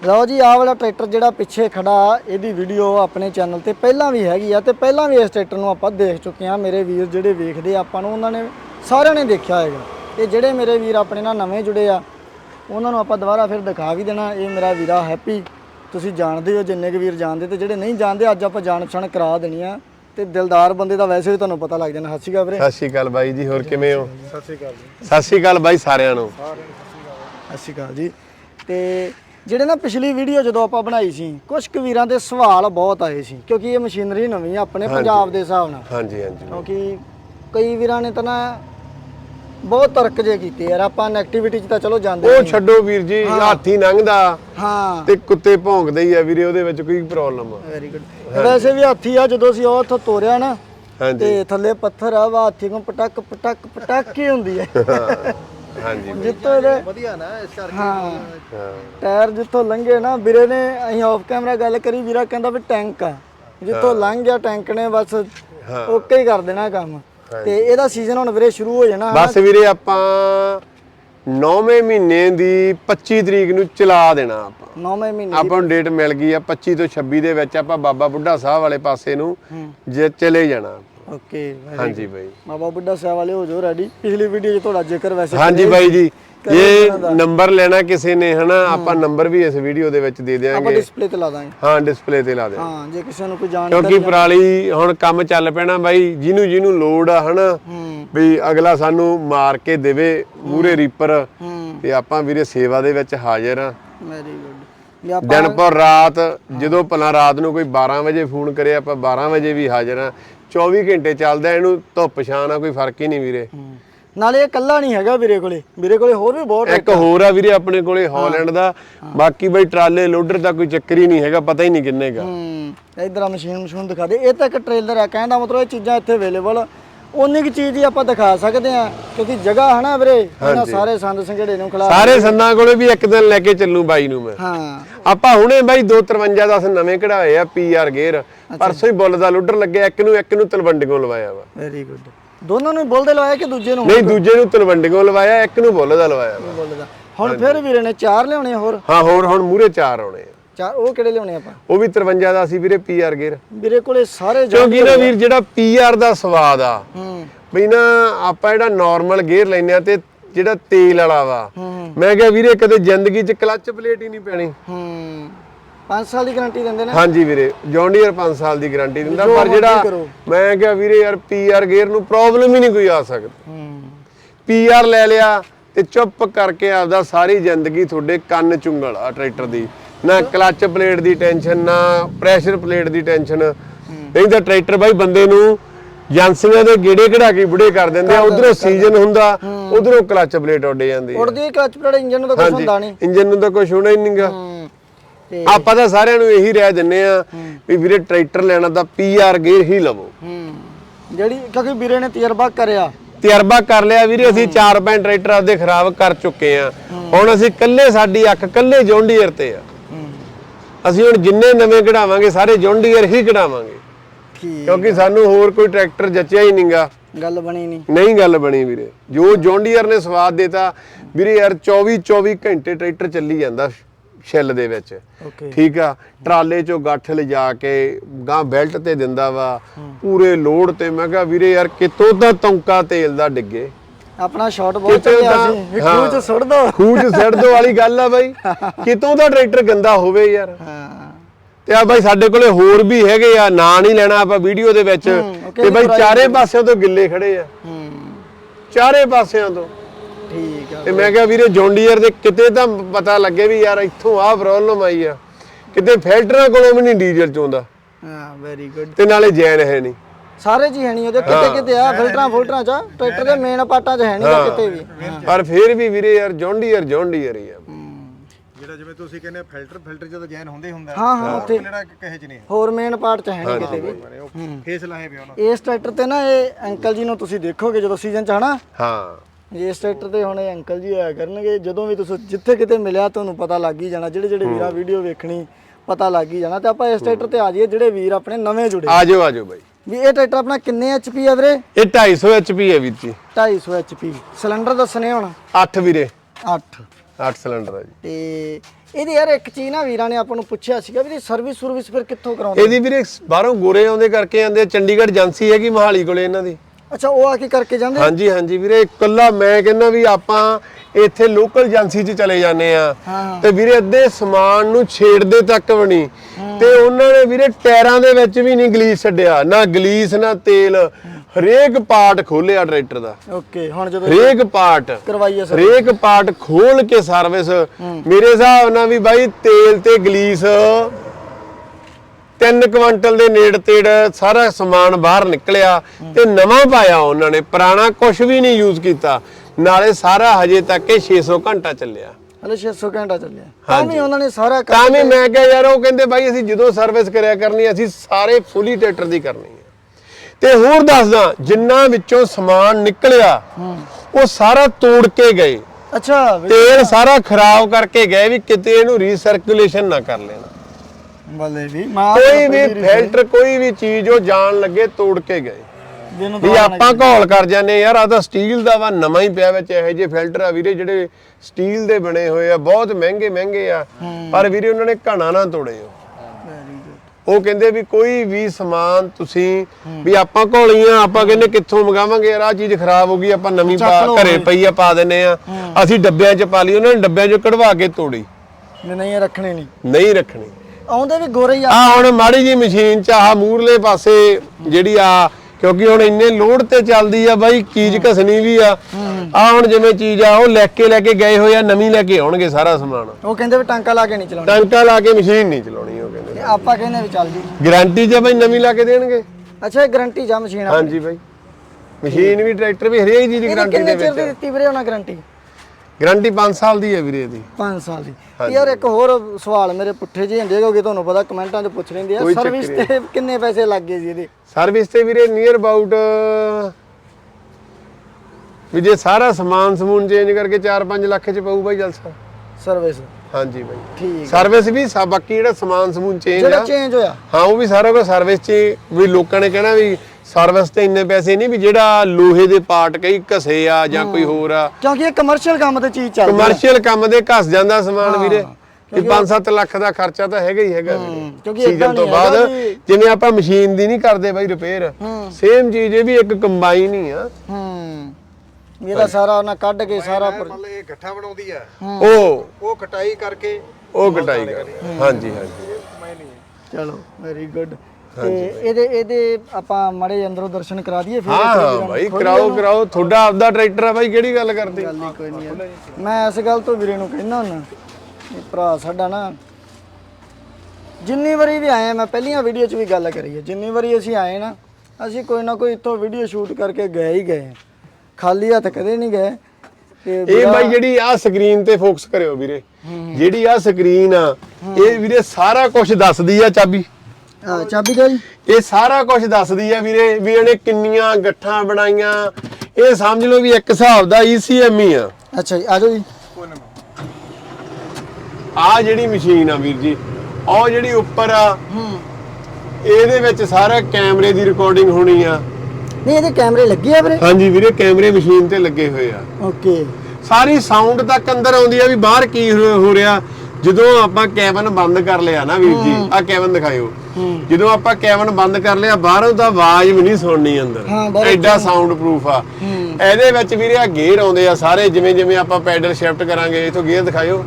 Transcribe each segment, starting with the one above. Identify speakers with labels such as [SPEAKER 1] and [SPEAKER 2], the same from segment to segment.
[SPEAKER 1] ਲਓ ਜੀ ਆਹ ਵਾਲਾ ਟਰੈਕਟਰ ਜਿਹੜਾ ਪਿੱਛੇ ਖੜਾ ਇਹਦੀ ਵੀਡੀਓ ਆਪਣੇ ਚੈਨਲ ਤੇ ਪਹਿਲਾਂ ਵੀ ਹੈਗੀ ਆ ਤੇ ਪਹਿਲਾਂ ਵੀ ਇਸ ਟਰੈਕਟਰ ਨੂੰ ਆਪਾਂ ਦੇਖ ਚੁੱਕੇ ਆ। ਮੇਰੇ ਵੀਰ ਜਿਹੜੇ ਵੇਖਦੇ ਆ ਆਪਾਂ ਨੂੰ ਉਹਨਾਂ ਨੇ ਸਾਰਿਆਂ ਨੇ ਦੇਖਿਆ ਹੋਏਗਾ। ਤੇ ਜਿਹੜੇ ਮੇਰੇ ਵੀਰ ਆਪਣੇ ਨਾਲ ਨਵੇਂ ਜੁੜੇ ਆ ਉਹਨਾਂ ਨੂੰ ਆਪਾਂ ਦੁਬਾਰਾ ਫਿਰ ਦਿਖਾ ਵੀ ਦੇਣਾ ਇਹ ਮੇਰਾ ਵੀਰਾ ਹੈਪੀ। ਤੁਸੀਂ ਜਾਣਦੇ ਹੋ ਜਿੰਨੇ ਕੁ ਵੀਰ ਜਾਣਦੇ ਤੇ ਜਿਹੜੇ ਨਹੀਂ ਜਾਣਦੇ ਅੱਜ ਆਪਾਂ ਜਾਣ ਪਛਾਣ ਕਰਾ ਦੇਣੀ ਆ। ਤੇ ਦਿਲਦਾਰ ਬੰਦੇ ਦਾ ਵੈਸੇ ਵੀ ਤੁਹਾਨੂੰ ਪਤਾ ਲੱਗ ਜਾਣਾ। ਸਤਿ ਸ਼੍ਰੀ ਅਕਾਲ ਵੀਰੇ।
[SPEAKER 2] ਸਤਿ ਸ਼੍ਰੀ ਅਕਾਲ ਬਾਈ ਜੀ ਹੋਰ ਕਿਵੇਂ ਹੋ?
[SPEAKER 1] ਸਤਿ ਸ਼੍ਰੀ ਅਕਾਲ ਜੀ।
[SPEAKER 2] ਸਤਿ ਸ਼੍ਰੀ ਅਕਾਲ ਬਾਈ ਸਾਰਿਆਂ ਨੂੰ।
[SPEAKER 1] ਸਤਿ ਸ਼੍ਰੀ ਅਕਾਲ ਜੀ। ਤੇ ਜਿਹੜੇ ਨਾ ਪਿਛਲੀ ਵੀਡੀਓ ਜਦੋਂ ਆਪਾਂ ਬਣਾਈ ਸੀ ਕੁਝ ਕੁ ਵੀਰਾਂ ਦੇ ਸਵਾਲ ਬਹੁਤ ਆਏ ਸੀ ਕਿਉਂਕਿ ਇਹ ਮਸ਼ੀਨਰੀ ਨਵੀਂ ਆ ਆਪਣੇ ਪੰਜਾਬ ਦੇ ਹਿਸਾਬ ਨਾਲ।
[SPEAKER 2] ਹਾਂਜੀ ਹਾਂਜੀ।
[SPEAKER 1] ਕਿਉਂਕਿ ਕਈ ਵੀਰਾਂ ਨੇ ਤਾਂ ਨਾ ਬਹੁਤ ਤਰਕ ਜੇ ਕੀਤੇ ਯਾਰ ਆਪਾਂ ਨੈਗੇਟਿਵਿਟੀ 'ਚ ਤਾਂ ਚਲੋ ਜਾਂਦੇ
[SPEAKER 2] ਉਹ। ਛੱਡੋ ਵੀਰ ਜੀ ਹਾਥੀ ਲੰਘਦਾ
[SPEAKER 1] ਹਾਂ।
[SPEAKER 2] ਤੇ ਕੁੱਤੇ ਭੌਂਕਦੇ ਹੀ ਆ ਵੀਰੇ ਉਹਦੇ ਵਿੱਚ ਕੋਈ ਪ੍ਰੋਬਲਮ ਆ।
[SPEAKER 1] ਵੈਰੀ ਗੁੱਡ ਵੈਸੇ ਵੀ ਹਾਥੀ ਆ ਜਦੋਂ ਅਸੀਂ ਉਹ ਉੱਥੋਂ ਤੋਰਿਆ ਨਾ
[SPEAKER 2] ਹਾਂਜੀ।
[SPEAKER 1] ਤੇ ਥੱਲੇ ਪੱਥਰ ਆ ਵਾ ਹਾਥੀ ਨੂੰ ਪਟਕ ਪਟਕ ਪਟਕ ਹੁੰਦੀ ਹਾਂ,
[SPEAKER 2] ਹਾਂਜੀ। ਬਾਈ,
[SPEAKER 1] ਜਿੱਤੋਂ ਇਹਦੇ
[SPEAKER 3] ਵਧੀਆ ਨਾ ਇਸ ਕਰਕੇ
[SPEAKER 1] ਹਾਂ।
[SPEAKER 2] ਹਾਂ।
[SPEAKER 1] ਟਾਇਰ ਜਿੱਥੋਂ ਲੰਘੇ ਨਾ ਵੀਰੇ ਨੇ ਅਸੀਂ ਆਫ ਕੈਮਰਾ ਗੱਲ ਕਰੀ ਵੀਰਾ ਕਹਿੰਦਾ ਵੀ ਟੈਂਕ ਆ। ਜਿੱਥੋਂ ਲੰਘ ਗਿਆ ਟੈਂਕ ਨੇ ਬਸ ਓਕੇ ਹੀ ਕਰ ਦੇਣਾ ਕੰਮ। ਤੇ ਇਹਦਾ ਸੀਜ਼ਨ ਹੁਣ ਵੀਰੇ ਸ਼ੁਰੂ ਹੋ ਜਾਣਾ
[SPEAKER 2] ਬਸ ਵੀਰੇ ਆਪਾਂ 9ਵੇਂ ਮਹੀਨੇ ਦੀ 25 ਤਰੀਕ ਨੂੰ ਚਲਾ ਦੇਣਾ ਆਪਾਂ।
[SPEAKER 1] 9ਵੇਂ ਮਹੀਨੇ
[SPEAKER 2] ਆਪਾਂ ਨੂੰ ਡੇਟ ਮਿਲ ਗਈ ਆ 25 ਤੋਂ 26 ਦੇ ਵਿੱਚ ਆਪਾਂ ਬਾਬਾ ਬੁੱਢਾ ਸਾਹਿਬ ਵਾਲੇ ਪਾਸੇ ਨੂੰ ਜੇ ਚਲੇ ਜਾਣਾ।
[SPEAKER 1] ਓਕੇ
[SPEAKER 2] ਹਾਂਜੀ ਬਾਈ।
[SPEAKER 1] ਬਾਬਾ ਬੁੱਢਾ ਸਾਹਿਬ ਵਾਲੇ ਹੋ ਜਾਓ ਰੈਡੀ। ਪਿਛਲੀ ਵੀਡੀਓ 'ਚ ਤੁਹਾਡਾ ਜ਼ਿਕਰ ਵੈਸੇ
[SPEAKER 2] ਹਾਂਜੀ ਬਾਈ ਜੀ ਇਹ ਨੰਬਰ ਲੈਣਾ ਕਿਸੇ ਨੇ ਹਨਾ? ਆਪਾਂ ਨੰਬਰ ਵੀ ਇਸ ਵੀਡੀਓ ਦੇ ਵਿੱਚ ਦੇ
[SPEAKER 1] ਆਪਾਂ
[SPEAKER 2] ਦਿਆਂਗੇ
[SPEAKER 1] ਡਿਸਪਲੇ ਤੇ ਲਾ ਦਾਂਗੇ।
[SPEAKER 2] ਹਾਂ ਡਿਸਪਲੇ ਤੇ ਲਾ ਦੇ
[SPEAKER 1] ਹਾਂ ਜੇ ਕਿਸੇ ਨੂੰ ਕੋਈ ਜਾਣਕਾਰੀ
[SPEAKER 2] ਕਿਉਂਕਿ ਪਰਾਲੀ ਹੁਣ ਕੰਮ ਚੱਲ ਪੈਣਾ ਬਾਈ ਜਿਹਨੂੰ ਜਿਹਨੂੰ ਲੋੜ ਆ ਹਨਾ? ਵੀ ਅਗਲਾ ਸਾਨੂੰ ਮਾਰ ਕੇ ਦੇਵੇ ਮੂਰੇ ਰੀਪਰ ਤੇ ਆਪਾਂ ਵੀਰੇ ਸੇਵਾ ਦੇ ਵਿੱਚ ਹਾਜ਼ਰ ਆ।
[SPEAKER 1] ਵੈਰੀ ਗੁੱਡ ਆਪਾਂ
[SPEAKER 2] ਦਿਨ ਪਰ ਰਾਤ ਜਦੋਂ ਭਲਾ ਰਾਤ ਨੂੰ ਕੋਈ 12 ਵਜੇ ਫੋਨ ਕਰੇ ਆਪਾਂ 12 ਵਜੇ ਵੀ ਹਾਜ਼ਰ ਆ। 24 ਘੰਟੇ ਚੱਲਦਾ ਇਹਨੂੰ ਧੁੱਪ ਛਾਂ ਕੋਈ ਫ਼ਰਕ ਹੀ ਨਹੀਂ ਵੀਰੇ।
[SPEAKER 1] ਨਾਲੇ ਇਹ ਕੱਲਾ ਨਹੀਂ ਹੈਗਾ ਵੀਰੇ ਕੋਲੇ। ਵੀਰੇ ਕੋਲੇ ਹੋਰ ਵੀ ਬਹੁਤ
[SPEAKER 2] ਇੱਕ ਹੋਰ ਆ ਵੀਰੇ ਆਪਣੇ ਕੋਲੇ ਹਾਲੈਂਡ ਦਾ। ਬਾਕੀ ਬਈ ਟਰਾਲੇ ਲੋਡਰ ਦਾ ਕੋਈ ਚੱਕਰ ਹੀ ਨਹੀਂ ਹੈਗਾ ਪਤਾ ਹੀ ਨਹੀਂ ਕਿੰਨੇ ਗਾ
[SPEAKER 1] ਹੂੰ। ਇਧਰ ਆ ਮਸ਼ੀਨ ਮਸ਼ੀਨ ਦਿਖਾ ਦੇ। ਇਹ ਤਾਂ ਇੱਕ ਟ੍ਰੇਲਰ ਆ ਕਹਿਣ ਦਾ ਮਤਲਬ ਇਹ ਚੀਜ਼ਾਂ ਇੱਥੇ ਅਵੇਲੇਬਲ ਉਨੀ ਕੁ ਚੀਜ਼ ਹੀ ਆਪਾਂ ਦਿਖਾ ਸਕਦੇ ਆ ਕਿਉਂਕਿ ਜਗ੍ਹਾ ਹੈ ਨਾ ਵੀਰੇ ਇਹਨਾਂ ਸਾਰੇ ਸੰਦ ਸੰਘੇੜੇ ਨੂੰ ਖਿਲਾ
[SPEAKER 2] ਸਾਰੇ ਸੰਦਾਂ ਕੋਲੇ ਵੀ ਇੱਕ ਦਿਨ ਲੈ ਕੇ ਚੱਲੂ ਬਾਈ ਨੂੰ ਮੈਂ।
[SPEAKER 1] ਹਾਂ।
[SPEAKER 2] ਆਪਾਂ ਹੁਣੇ ਬਾਈ 253 ਦਾ ਅਸੀਂ ਨਵੇਂ ਕਢਾਏ ਆ ਪੀਆਰ ਗੇਅਰ। ਪਰਸੋਂ ਹੀ ਬੁੱਲ ਦਾ ਲੋਡਰ ਲੱਗਿਆ ਇੱਕ ਨੂੰ ਇੱਕ ਨੂੰ ਤਲਵੰਡੀੋਂ ਲਵਾਇਆ ਵਾ।
[SPEAKER 1] ਵੈਰੀ ਗੁੱਡ ਦੋਨਾਂ ਨੂੰ ਬੋਲਦੇ ਲਵਾਇਆ ਕਿ ਦੂਜੇ ਨੂੰ
[SPEAKER 2] ਨਹੀਂ ਦੂਜੇ ਨੂੰ ਤਲਵੰਡੀੋਂ ਲਵਾਇਆ ਇੱਕ ਨੂੰ ਬੁੱਲ ਦਾ ਲਵਾਇਆ ਵਾ।
[SPEAKER 1] ਬੋਲਦਾ ਹੁਣ ਫਿਰ ਵੀਰੇ ਨੇ ਚਾਰ ਲਿਆਉਣੇ ਹੋਰ?
[SPEAKER 2] ਹਾਂ ਹੋਰ ਹੁਣ ਮੂਰੇ ਚਾਰ ਆਉਣੇ ਆ।
[SPEAKER 1] ਚਾਰ ਉਹ ਕਿਹੜੇ ਲਿਆਉਣੇ ਆਪਾਂ?
[SPEAKER 2] ਉਹ ਵੀ 53 ਦਾ ਸੀ ਵੀਰੇ ਪੀਆਰ ਗੇਅਰ।
[SPEAKER 1] ਵੀਰੇ ਕੋਲੇ ਸਾਰੇ
[SPEAKER 2] ਕਿਉਂਕਿ ਨਾ ਵੀਰ ਜਿਹੜਾ ਪੀਆਰ ਦਾ ਸਵਾਦ ਆ
[SPEAKER 1] ਹੂੰ।
[SPEAKER 2] ਬਈ ਨਾ ਆਪਾਂ ਜਿਹੜਾ ਨਾਰਮਲ ਗੇਅਰ ਲੈਨੇ ਆ ਤੇ ਜਿਹੜਾ ਤੇਲ ਵਾਲਾ ਵਾ ਮੈਂ ਕਿਹਾ ਵੀਰੇ ਕਦੇ ਜ਼ਿੰਦਗੀ 'ਚ ਕਲੱਚ ਪਲੇਟ ਹੀ ਨਹੀਂ ਪੈਣੀ।
[SPEAKER 1] ਹੂੰ। 5 ਸਾਲ ਦੀ ਗਾਰੰਟੀ ਦਿੰਦੇ ਨੇ।
[SPEAKER 2] ਹਾਂਜੀ ਵੀਰੇ ਜੌਂਡੀਅਰ 5 ਸਾਲ ਦੀ ਗਾਰੰਟੀ ਦਿੰਦਾ ਪਰ ਜਿਹੜਾ। ਮੈਂ ਕਿਹਾ ਵੀਰੇ ਯਾਰ ਪੀਆਰ ਗੇਅਰ ਨੂੰ ਪ੍ਰੋਬਲਮ ਹੀ ਨਹੀਂ ਕੋਈ ਆ ਸਕਦੀ।
[SPEAKER 1] ਹੂੰ।
[SPEAKER 2] ਪੀਆਰ ਲੈ ਲਿਆ ਤੇ ਚੁੱਪ ਕਰਕੇ ਆਪਦਾ ਸਾਰੀ ਜ਼ਿੰਦਗੀ ਤੁਹਾਡੇ ਕੰਨ ਚੁੰਗਲ ਆ ਟਰੈਕਟਰ ਦੀ। ਨਾ ਕਲੱਚ ਪਲੇਟ ਦੀ ਟੈਨਸ਼ਨ ਨਾ ਪ੍ਰੈਸ਼ਰ ਪਲੇਟ ਦੀ ਟੈਨਸ਼ਨ। ਨਹੀਂ ਤਾਂ ਟਰੈਕਟਰ ਬਾਈ ਬੰਦੇ ਨੂੰ ਏਜੰਸੀਆਂ ਦੇ ਗੇੜੇ ਕਢਾ ਕੇ ਬੁੜੇ ਕਰ ਦਿੰਦੇ ਆ ਉਧਰੋਂ ਸੀਜ਼ਨ ਹੁੰਦਾ ਉਧਰੋਂ ਕਲੱਚ ਪਲੇਟ ਉੱਡ ਜਾਂਦੀ ਆ।
[SPEAKER 1] ਉੜਦੀ ਕਲਚ ਪਲੇਟ ਇੰਜਨ ਨੂੰ ਤਾਂ ਕੁਝ ਹੁੰਦਾ ਨਹੀਂ।
[SPEAKER 2] ਇੰਜਨ ਨੂੰ ਤਾਂ ਕੁਝ ਹੋਣਾ ਹੀ ਨਹੀਂਗਾ
[SPEAKER 1] ਹੂੰ
[SPEAKER 2] ਆਪਾਂ ਤਾਂ ਸਾਰਿਆਂ ਨੂੰ ਇਹੀ ਰਹਿ ਦਿੰਨੇ ਆ ਵੀ ਵੀਰੇ ਟਰੈਕਟਰ ਲੈਣਾ ਤਾਂ ਪੀਆਰ ਗੇਅਰ ਹੀ ਲਵੋ।
[SPEAKER 1] ਹੂੰ ਜਿਹੜੀ ਕਿਉਂਕਿ ਵੀਰੇ ਨੇ ਤਜਰਬਾ ਕਰਿਆ।
[SPEAKER 2] ਤਜਰਬਾ ਕਰ ਲਿਆ ਵੀਰੇ ਅਸੀਂ ਚਾਰ ਪੈਂ ਟਰੈਕਟਰ ਆਪਦੇ ਖਰਾਬ ਕਰ ਚੁੱਕੇ ਆ। ਹੁਣ ਅਸੀਂ ਕੱਲੇ ਸਾਡੀ ਅੱਖ ਕੱਲੇ ਜੌਂਡੀਅਰ ਤੇ ਆ।
[SPEAKER 1] ਹੂੰ
[SPEAKER 2] ਅਸੀਂ ਹੁਣ ਜਿੰਨੇ ਨਵੇਂ ਕਢਾਵਾਂਗੇ ਸਾਰੇ ਜੌਂਡੀਅਰ ਹੀ ਕਢਾਵਾਂਗੇ।
[SPEAKER 1] ਠੀਕ
[SPEAKER 2] ਕਿਉਂਕਿ ਸਾਨੂੰ ਹੋਰ ਕੋਈ ਟਰੈਕਟਰ ਜੱਚਿਆ ਹੀ ਨਹੀਂਗਾ।
[SPEAKER 1] ਗੱਲ ਬਣੀ ਨਹੀਂ।
[SPEAKER 2] ਨਹੀਂ ਗੱਲ ਬਣੀ ਵੀਰੇ। ਜੋ ਜੌਂਡੀਅਰ ਨੇ ਸਵਾਦ ਦਿੱਤਾ ਵੀਰੇ ਯਾਰ 24 24 ਘੰਟੇ ਟਰੈਕਟਰ ਚੱਲੀ ਜਾਂਦਾ ਸ਼ੈੱਲ ਦੇ ਵਿੱਚ। ਠੀਕ ਆ ਟਰਾਲੇ ਚੋਂ ਗੱਠ ਲਿਜਾ ਕੇ ਗਾਂ ਬੈਲਟ ਤੇ ਦਿੰਦਾ ਵਾ ਪੂਰੇ ਲੋਡ ਤੇ। ਮੈਂ ਕਿਹਾ ਵੀਰੇ ਯਾਰ ਕਿਤੋਂ ਤਾਂ ਤੌਂਕਾ ਤੇਲ ਦਾ ਡਿੱਗੇ?
[SPEAKER 1] ਆਪਣਾ ਸ਼ਾਟ ਬਹੁਤ
[SPEAKER 2] ਕਿਤੇ
[SPEAKER 1] ਚੱਲਿਆ
[SPEAKER 2] ਤਾਂ-
[SPEAKER 1] ਸੀ।
[SPEAKER 2] ਹਾਂ।
[SPEAKER 1] ਖੂਹ ਚ ਸੁੱਟ ਦੋ
[SPEAKER 2] ਖੂਜ ਸਿੱਟ ਦੋ ਵਾਲੀ ਗੱਲ ਆ ਬਾਈ। ਕਿਤੋਂ ਦਾ ਟਰੈਕਟਰ ਗੰਦਾ ਹੋਵੇ ਯਾਰ।
[SPEAKER 1] ਹਾਂ।
[SPEAKER 2] ਤੇ ਆ ਬਾਈ ਸਾਡੇ ਕੋਲੇ ਹੋਰ ਵੀ ਹੈਗੇ ਆ ਨਾਂ ਨਹੀਂ ਲੈਣਾ ਆਪਾਂ ਵੀਡੀਓ ਦੇ ਵਿੱਚ। ਤੇ ਬਾਈ ਚਾਰੇ ਪਾਸਿਆਂ ਤੋਂ ਗਿੱਲੇ ਖੜੇ ਆ।
[SPEAKER 1] ਹੂੰ।
[SPEAKER 2] ਚਾਰੇ ਪਾਸਿਆਂ ਤੋਂ।
[SPEAKER 1] ਠੀਕ ਆ
[SPEAKER 2] ਤੇ ਮੈਂ ਕਿਹਾ ਵੀਰੇ ਜੌਂਡੀਅਰ ਦੇ ਕਿਤੇ ਤਾਂ ਪਤਾ ਲੱਗੇ ਵੀ ਯਾਰ ਇੱਥੋਂ ਆਹ ਪ੍ਰੋਬਲਮ ਆਈ ਆ। ਕਿਤੇ ਫਿਲਟਰਾਂ ਕੋਲੋਂ ਵੀ ਨਹੀਂ ਡੀਜ਼ਲ ਚੋਂਦਾ।
[SPEAKER 1] ਹਾਂ ਵੈਰੀ ਗੁੱਡ
[SPEAKER 2] ਤੇ ਨਾਲੇ ਜੈਨ ਹੈ ਨਹੀਂ।
[SPEAKER 1] ਸਾਰੇ ਜੀ ਹੈ ਨਹੀਂ ਉਹਦੇ ਕਿਤੇ ਕਿਤੇ ਆ ਫਿਲਟਰਾਂ ਫੁਲਟਰਾਂ ਚ ਟਰੈਕਟਰ ਦੇ ਮੇਨ ਪਾਰਟਾਂ ਚ ਹੈ ਨਹੀਂ ਕਿਤੇ ਵੀ।
[SPEAKER 2] ਪਰ ਫਿਰ ਵੀ ਵੀਰੇ ਯਾਰ ਜੌਂਡੀਅਰ ਜੌਂਡੀਅਰ ਹੀ ਆ।
[SPEAKER 3] ਜਿਹੜਾ ਜਿਵੇਂ ਤੁਸੀਂ ਕਹਿੰਦੇ ਫਿਲਟਰ ਫਿਲਟਰ ਜਦੋਂ ਜੈਨ ਹੁੰਦੇ ਹੁੰਦਾ।
[SPEAKER 1] ਹਾਂ ਹਾਂ ਉੱਥੇ
[SPEAKER 3] ਜਿਹੜਾ ਕਹੇ ਚ ਨਹੀਂ
[SPEAKER 1] ਹੋਰ ਮੇਨ ਪਾਰਟ ਚ ਹੈ ਨਹੀਂ ਕਿਤੇ ਵੀ।
[SPEAKER 3] ਫੇਸ ਲਾਏ ਪਿਆ ਉਹਨਾਂ
[SPEAKER 1] ਇਸ ਟਰੈਕਟਰ ਤੇ ਨਾ ਇਹ ਅੰਕਲ ਜੀ ਨੂੰ ਤੁਸੀਂ ਦੇਖੋਗੇ ਜਦੋਂ ਸੀਜ਼ਨ ਚ ਹਨਾ?
[SPEAKER 2] ਹਾਂ।
[SPEAKER 1] ਇਸ ਟਰੈਕਟਰ ਤੇ ਹੁਣ ਇਹ ਅੰਕਲ ਜੀ ਆਇਆ ਕਰਨਗੇ ਜਦੋਂ ਵੀ ਤੁਸੀਂ ਜਿੱਥੇ ਕਿਤੇ ਮਿਲਿਆ ਤੁਹਾਨੂੰ ਪਤਾ ਲੱਗ ਹੀ ਜਾਣਾ ਜਿਹੜੇ ਜਿਹੜੇ ਵੀਰਾਂ ਵੀਡੀਓ ਵੇਖਣੀ ਪਤਾ ਲੱਗ ਹੀ ਜਾਣਾ ਤੇ ਆਪਾਂ ਇਸ ਟਰੈਕਟਰ ਤੇ ਆ ਜਾਈਏ ਜਿਹੜੇ ਵੀਰ ਆਪਣੇ ਨਵੇਂ ਜੁੜੇ
[SPEAKER 2] ਆਜੋ ਆਜੋ ਬਾਈ।
[SPEAKER 1] ਵੀ ਇਹ ਟਰੈਕਟਰ ਆਪਣਾ ਕਿੰਨੇ ਐਚਪੀ ਆ ਵੀਰੇ?
[SPEAKER 2] ਇਹ 250 ਐਚਪੀ ਹੈ ਵੀਰ ਜੀ।
[SPEAKER 1] 250 ਐਚਪੀ ਸਿਲੰਡਰ ਦੱਸਣੇ ਹੁਣ?
[SPEAKER 2] 8 ਵੀਰੇ।
[SPEAKER 1] 8
[SPEAKER 2] 8 ਸਿਲੰਡਰ ਆ ਜੀ।
[SPEAKER 1] ਤੇ ਇਹਦੀ ਯਾਰ ਇੱਕ ਚੀਜ਼ ਨਾ ਵੀਰਾਂ ਨੇ ਆਪਾਂ ਨੂੰ ਪੁੱਛਿਆ ਸੀਗਾ ਵੀ ਸਰਵਿਸ ਸਰਵਿਸ ਫਿਰ ਕਿੱਥੋਂ ਕਰਾਉਂਦੇ
[SPEAKER 2] ਇਹਦੀ ਵੀਰੇ ਬਾਹਰੋਂ ਗੋਰੇ ਆਉਂਦੇ ਕਰਕੇ ਆਂਦੇ ਚੰਡੀਗੜ੍ਹ ਏਜੰਸੀ ਹੈਗੀ ਮਹਾਲੀ ਕੋਲੇ ਇਹਨਾਂ ਦੀ।
[SPEAKER 1] ਅੱਛਾ ਉਹ ਆ ਕੇ ਕਰਕੇ ਜਾਂਦੇ
[SPEAKER 2] ਹਾਂਜੀ ਹਾਂਜੀ ਵੀਰੇ ਇਕੱਲਾ ਮੈਂ ਕਹਿੰਦਾ ਵੀ ਆਪਾਂ ਇੱਥੇ ਲੋਕਲ ਏਜੰਸੀ 'ਚ ਚਲੇ ਜਾਂਦੇ ਆ।
[SPEAKER 1] ਹਾਂ।
[SPEAKER 2] ਤੇ ਵੀਰੇ ਅੱਧੇ ਸਮਾਨ ਨੂੰ ਛੇੜਦੇ ਤੱਕ ਵੀ ਨਹੀਂ। ਤੇ ਉਹਨਾਂ ਨੇ ਵੀਰੇ ਟਾਇਰਾਂ ਦੇ ਵਿੱਚ ਵੀ ਨਹੀਂ ਗਲੀਸ ਛੱਡਿਆ ਨਾ ਗਲੀਸ ਨਾ ਤੇਲ। ਹਰੇਕ ਪਾਰਟ ਖੋਲਿਆ ਟਰੈਕਟਰ ਦਾ।
[SPEAKER 1] ਓਕੇ ਹੁਣ ਜਦੋਂ
[SPEAKER 2] ਹਰੇਕ ਪਾਰਟ
[SPEAKER 1] ਕਰਵਾਈਏ ਸਰ
[SPEAKER 2] ਹਰੇਕ ਪਾਰਟ ਖੋਲ ਕੇ ਸਰਵਿਸ। ਮੇਰੇ ਹਿਸਾਬ ਨਾਲ ਵੀ ਬਾਈ ਤੇਲ ਤੇ ਗਲੀਸ 3 ਕੁਇੰਟਲ ਦੇ ਨੇੜੇ ਤੇੜ ਸਾਰਾ ਸਮਾਨ ਬਾਹਰ ਨਿਕਲਿਆ ਤੇ ਨਵਾਂ ਪਾਇਆ ਉਹਨਾਂ ਨੇ। ਪੁਰਾਣਾ ਕੁਝ ਵੀ ਨਹੀਂ ਯੂਜ਼ ਕੀਤਾ। ਨਾਲੇ ਸਾਰਾ ਹਜੇ ਤੱਕ ਇਹ 600 ਘੰਟਾ ਚੱਲਿਆ।
[SPEAKER 1] ਹਲੇ 600 ਘੰਟਾ ਚੱਲਿਆ। ਤਾਂ ਵੀ ਉਹਨਾਂ ਨੇ ਸਾਰਾ
[SPEAKER 2] ਤਾਂ ਵੀ ਮੈਂ ਕਿਹਾ ਯਾਰ ਉਹ ਕਹਿੰਦੇ ਬਾਈ ਅਸੀਂ ਜਦੋਂ ਸਰਵਿਸ ਕਰਿਆ ਕਰਨੀ ਅਸੀਂ ਸਾਰੇ ਫੁੱਲੀ ਟਰੈਕਟਰ ਦੀ ਕਰਨੀ ਹੈ। ਤੇ ਹੋਰ ਦੱਸਦਾ ਜਿੰਨਾ ਵਿੱਚੋਂ ਸਮਾਨ ਨਿਕਲਿਆ ਉਹ ਸਾਰਾ ਤੋੜ ਕੇ ਗਏ।
[SPEAKER 1] ਅੱਛਾ
[SPEAKER 2] ਤੇਲ ਸਾਰਾ ਖਰਾਬ ਕਰਕੇ ਗਏ ਵੀ ਕਿਤੇ ਇਹਨੂੰ ਰੀਸਰਕੂਲੇਸ਼ਨ ਨਾ ਕਰ ਲੈਣਾ।
[SPEAKER 1] ਬੱਲੇ ਵੀ
[SPEAKER 2] ਕੋਈ ਵੀ ਫਿਲਟਰ ਕੋਈ ਵੀ ਚੀਜ਼ ਉਹ ਜਾਣ ਲੱਗੇ ਤੋੜ ਕੇ ਗਏ। ਵੀ ਆਪਾਂ ਘੋਲ ਕਰ ਜਾਂਦੇ ਯਾਰ ਆ ਤਾਂ ਸਟੀਲ ਦਾ ਵਾ ਨਵਾਂ ਹੀ ਪਿਆ ਵਿੱਚ ਇਹੋ ਜਿਹੇ ਫਿਲਟਰ ਆ ਵੀਰੇ ਜਿਹੜੇ ਸਟੀਲ ਦੇ ਬਣੇ ਹੋਏ ਆ। ਬਹੁਤ ਮਹਿੰਗੇ ਮਹਿੰਗੇ ਆ। ਪਰ ਵੀਰੇ ਉਹਨਾਂ ਨੇ ਘਣਾ ਨਾ ਤੋੜੇ ਉਹ। ਕਹਿੰਦੇ ਵੀ ਕੋਈ ਵੀ ਸਮਾਨ ਤੁਸੀਂ ਵੀ ਆਪਾਂ ਘੋਲੀਆਂ ਆਪਾਂ ਕਹਿੰਦੇ ਕਿੱਥੋਂ ਮੰਗਾਵਾਂਗੇ? ਯਾਰ ਆ ਚੀਜ਼ ਖਰਾਬ ਹੋ ਗਈ ਆਪਾਂ ਨਵੀਂ ਪਾ ਘਰੇ ਪਈ ਆ ਪਾ ਦਿੰਨੇ ਆ। ਅਸੀਂ ਡੱਬਿਆਂ 'ਚ ਪਾ ਲਈ ਉਹਨਾਂ ਨੇ ਡੱਬਿਆਂ 'ਚੋਂ ਕਢਵਾ ਕੇ ਤੋੜੀ।
[SPEAKER 1] ਨਹੀਂ ਰੱਖਣੇ ਨਹੀਂ।
[SPEAKER 2] ਨਹੀਂ ਰੱਖਣੀ।
[SPEAKER 1] ਆਉਂਦੇ ਵੀ ਗੋਰੇ ਆ।
[SPEAKER 2] ਹੁਣ ਮਾੜੀ ਜੀ ਮਸ਼ੀਨ 'ਚ ਆਹ ਮੂਰਲੇ ਪਾਸੇ ਜਿਹੜੀ ਆ ਕਿਉਂਕਿ ਹੁਣ ਇੰਨੇ ਲੋਡ ਤੇ ਚੱਲਦੀ ਆ ਬਾਈ ਚੀਜ਼ ਘਸਣੀ ਵੀ ਆ। ਆ ਹੁਣ ਜਿਵੇਂ ਚੀਜ਼ ਆ ਉਹ ਲੈ ਕੇ ਲੈ ਕੇ ਗਏ ਹੋਏ ਆ ਨਵੀਂ ਲੈ ਕੇ ਆਉਣਗੇ ਸਾਰਾ ਸਮਾਨ।
[SPEAKER 1] ਉਹ ਕਹਿੰਦੇ ਵੀ ਟਾਂਕਾ ਲਾ ਕੇ ਨਹੀਂ ਚਲਾਉਣਾ।
[SPEAKER 2] ਟਾਂਕਾ ਲਾ ਕੇ ਮਸ਼ੀਨ ਨਹੀਂ ਚਲਾਉਣੀ ਉਹ ਕਹਿੰਦੇ।
[SPEAKER 1] ਤੇ ਆਪਾਂ ਕਹਿੰਦੇ ਵੀ ਚੱਲ ਜੀ।
[SPEAKER 2] ਗਾਰੰਟੀ ਆ ਬਾਈ ਨਵੀਂ ਲਾ ਕੇ ਦੇਣਗੇ।
[SPEAKER 1] ਅੱਛਾ ਇਹ ਗਾਰੰਟੀ ਜਾਂ ਮਸ਼ੀਨ ਆ।
[SPEAKER 2] ਹਾਂਜੀ ਬਾਈ। ਮਸ਼ੀਨ ਵੀ ਟਰੈਕਟਰ ਵੀ ਹਰੇਕ ਚੀਜ਼ ਦੀ ਗਾਰੰਟੀ
[SPEAKER 1] ਕਿੰਨੇ
[SPEAKER 2] ਦੇ
[SPEAKER 1] ਚਿਰ ਦੀ
[SPEAKER 2] ਵਿੱਚ
[SPEAKER 1] ਦਿੱਤੀ ਵੀਰੇ ਉਹਨਾਂ ਗਾਰੰਟੀ?
[SPEAKER 2] ਗਾਰੰਟੀ 5 ਸਾਲ ਦੀ ਹੈ ਵੀਰੇ ਇਹਦੀ।
[SPEAKER 1] 5 ਸਾਲ ਦੀ। ਯਾਰ ਇੱਕ ਹੋਰ ਸਵਾਲ ਮੇਰੇ ਪੁੱਠੇ ਜਿਹੇ ਹੁੰਦੇ ਕਿਉਂਕਿ ਤੁਹਾਨੂੰ ਪਤਾ ਕਮੈਂਟਾਂ 'ਚ ਪੁੱਛ ਲੈਂਦੇ ਆ ਸਰਵਿਸ ਤੇ ਕਿੰਨੇ ਪੈਸੇ ਲੱਗ ਗਏ ਜੀ ਇਹਦੇ?
[SPEAKER 2] ਸਰਵਿਸ ਤੇ ਵੀਰੇ ਨੀਅਰ ਅਬਾਊਟ ਵੀ ਜੇ ਸਾਰਾ ਸਮਾਨ ਸਮੂਨ ਚੇਂਜ ਕਰਕੇ 4-5 ਲੱਖ ਚ ਪਊ ਬਾਈ ਜਲਸਾ।
[SPEAKER 1] ਸਰਵਿਸ
[SPEAKER 2] ਹਾਂਜੀ ਬਾਈ।
[SPEAKER 1] ਠੀਕ
[SPEAKER 2] ਸਰਵਿਸ ਵੀ ਬਾਕੀ ਜਿਹੜਾ ਸਮਾਨ ਸਮੂਨ ਚੇਂਜ
[SPEAKER 1] ਜਿਹੜਾ
[SPEAKER 2] ਆ
[SPEAKER 1] ਚੇਂਜ ਹੋਇਆ।
[SPEAKER 2] ਹਾਂ ਉਹ ਵੀ ਸਾਰਾ ਕੁਝ ਸਰਵਿਸ 'ਚ ਵੀ ਲੋਕਾਂ ਨੇ ਕਹਿਣਾ ਵੀ ਸਰਵਿਸ ਤੇ ਇੰਨੇ ਪੈਸੇ ਨਹੀਂ ਵੀ ਜਿਹੜਾ ਲੋਹੇ ਦੇ ਪਾਰਟ ਕਈ ਘਸੇ ਆ ਜਾਂ ਕੋਈ ਹੋਰ ਆ।
[SPEAKER 1] ਕਿਉਂਕਿ ਇਹ ਕਮਰਸ਼ੀਅਲ ਕੰਮ ਤੇ ਚੀਜ਼ ਚੱਲਦੀ ਹੈ
[SPEAKER 2] ਕਮਰਸ਼ੀਅਲ ਕੰਮ ਦੇ ਘਸ ਜਾਂਦਾ ਸਮਾਨ ਵੀਰੇ। ਕਿ 5-7 ਲੱਖ ਦਾ ਖਰਚਾ ਤਾਂ ਹੈਗਾ ਹੀ ਹੈਗਾ ਵੀਰੇ। ਸੀਜ਼ਨ ਤੋਂ
[SPEAKER 1] ਨਹੀਂ
[SPEAKER 2] ਬਾਅਦ ਜਿਵੇਂ ਆਪਾਂ ਮਸ਼ੀਨ ਦੀ ਨਹੀਂ ਕਰਦੇ ਬਾਈ ਰਿਪੇਅਰ ਸੇਮ ਚੀਜ਼ ਇਹ ਵੀ ਇੱਕ ਕੰਬਾਈਨ ਹੀ ਆ।
[SPEAKER 1] ਹੂੰ। ਇਹਦਾ ਸਾਰਾ ਉਹਨਾਂ ਕੱਢ ਕੇ ਸਾਰਾ ਪਰ-
[SPEAKER 3] ਮਤਲਬ ਇਹ ਗੱਠਾ ਬਣਾਉਂਦੀ ਆ।
[SPEAKER 2] ਉਹ
[SPEAKER 3] ਉਹ ਕਟਾਈ ਕਰਕੇ
[SPEAKER 2] ਉਹ ਕਟਾਈ ਕਰ। ਹਾਂਜੀ ਹਾਂਜੀ।
[SPEAKER 1] ਚਲੋ ਵੈਰੀ ਗੁੱਡ ਤੇ ਇਹਦੇ ਇਹਦੇ ਆਪਾਂ ਮੜੇ ਅੰਦਰੋਂ ਦਰਸ਼ਨ ਕਰਾ ਦਈਏ ਫਿਰ
[SPEAKER 2] ਹਾਂ ਬਾਈ ਕਰਾਓ। ਕਰਾਓ। ਤੁਹਾਡਾ ਆਪਦਾ ਟਰੈਕਟਰ ਆ ਬਾਈ ਕਿਹੜੀ ਗੱਲ ਕਰਦੇ
[SPEAKER 1] ਗੱਲ ਹੀ ਕੋਈ ਨਹੀਂ। ਹੈ। ਮੈਂ ਇਸ ਗੱਲ ਤੋਂ ਵੀਰੇ ਨੂੰ ਕਹਿੰਦਾ ਹੁੰਦਾ ਇਹ ਭਰਾ ਸਾਡਾ ਨਾ ਜਿੰਨੀ ਵਾਰੀ ਵੀ ਆਏ ਆ, ਮੈਂ ਪਹਿਲੀਆਂ ਵੀਡੀਓ 'ਚ ਵੀ ਗੱਲ ਕਰੀ ਹੈ ਜਿੰਨੀ ਵਾਰੀ ਅਸੀਂ ਆਏ ਨਾ ਅਸੀਂ ਕੋਈ ਨਾ ਕੋਈ ਇੱਥੋਂ ਵੀਡੀਓ ਸ਼ੂਟ ਕਰਕੇ ਗਏ ਹੀ ਗਏ ਖਾਲੀ ਹੱਥ ਕਦੇ ਨਹੀਂ ਗਏ।
[SPEAKER 2] ਇਹ ਬਾਈ ਜਿਹੜੀ ਆ ਸਕਰੀਨ ਤੇ ਫੋਕਸ ਕਰਿਓ ਵੀਰੇ। ਜਿਹੜੀ ਆ ਸਕਰੀਨ ਆ ਇਹ ਵੀਰੇ ਸਾਰਾ ਕੁਝ ਦੱਸਦੀ ਆ ਚਾਬੀ।
[SPEAKER 1] ਆ ਚਾਬੀ ਦਿਓ ਜੀ।
[SPEAKER 2] ਇਹ ਸਾਰਾ ਕੁਝ ਦੱਸਦੀ ਆ ਵੀਰੇ ਵੀ ਇਹਨੇ ਕਿੰਨੀਆਂ ਗੱਠਾਂ ਬਣਾਈਆਂ। ਇਹ ਸਮਝ ਲਓ ਵੀ ਇੱਕ ਹਿਸਾਬ ਦਾ ECM ਹੀ ਆ।
[SPEAKER 1] ਅੱਛਾ ਜੀ ਆ ਜਾਓ ਜੀ।
[SPEAKER 2] ਆ ਜਿਹੜੀ ਮਸ਼ੀਨ ਆ ਵੀਰ ਜੀ ਉਹ ਜਿਹੜੀ ਉੱਪਰ ਆ ਇਹਦੇ ਵਿੱਚ ਸਾਰਾ ਕੈਮਰੇ ਦੀ ਰਿਕਾਰਡਿੰਗ ਹੋਣੀ ਆ।
[SPEAKER 1] ਨਹੀਂ ਇਹਦੇ ਕੈਮਰੇ ਲੱਗੇ ਆ ਵੀਰੇ?
[SPEAKER 2] ਹਾਂਜੀ ਵੀਰੇ ਕੈਮਰੇ ਮਸ਼ੀਨ ਤੇ ਲੱਗੇ ਹੋਏ ਆ।
[SPEAKER 1] ਓਕੇ।
[SPEAKER 2] ਸਾਰੀ ਸਾਊਂਡ ਤੱਕ ਅੰਦਰ ਆਉਂਦੀ ਆ ਵੀ ਬਾਹਰ ਕੀ ਹੋ ਹੋ ਰਿਹਾ। ਜਦੋਂ ਆਪਾਂ ਕੈਬਨ ਬੰਦ ਕਰ ਲਿਆ ਨਾ ਵੀਰ ਜੀ ਆ ਕੈਬਨ ਦਿਖਾਇਓ। ਜਦੋਂ ਆਪਾਂ ਕੈਬਨ ਬੰਦ ਕਰ ਲਿਆ ਬਾਹਰੋਂ ਤਾਂ ਆਵਾਜ਼ ਵੀ ਨਹੀਂ ਸੁਣਨੀ ਅੰਦਰ। ਐਡਾ ਸਾਊਂਡ ਪ੍ਰੂਫ ਆ। ਇਹਦੇ ਵਿੱਚ ਵੀਰੇ ਆ ਗੇਅਰ ਆਉਂਦੇ ਆ ਸਾਰੇ ਜਿਵੇਂ ਜਿਵੇਂ ਆਪਾਂ ਪੈਡਲ ਸ਼ਿਫਟ ਕਰਾਂਗੇ ਇਥੋਂ ਗੇਅਰ ਦਿਖਾਇਓ।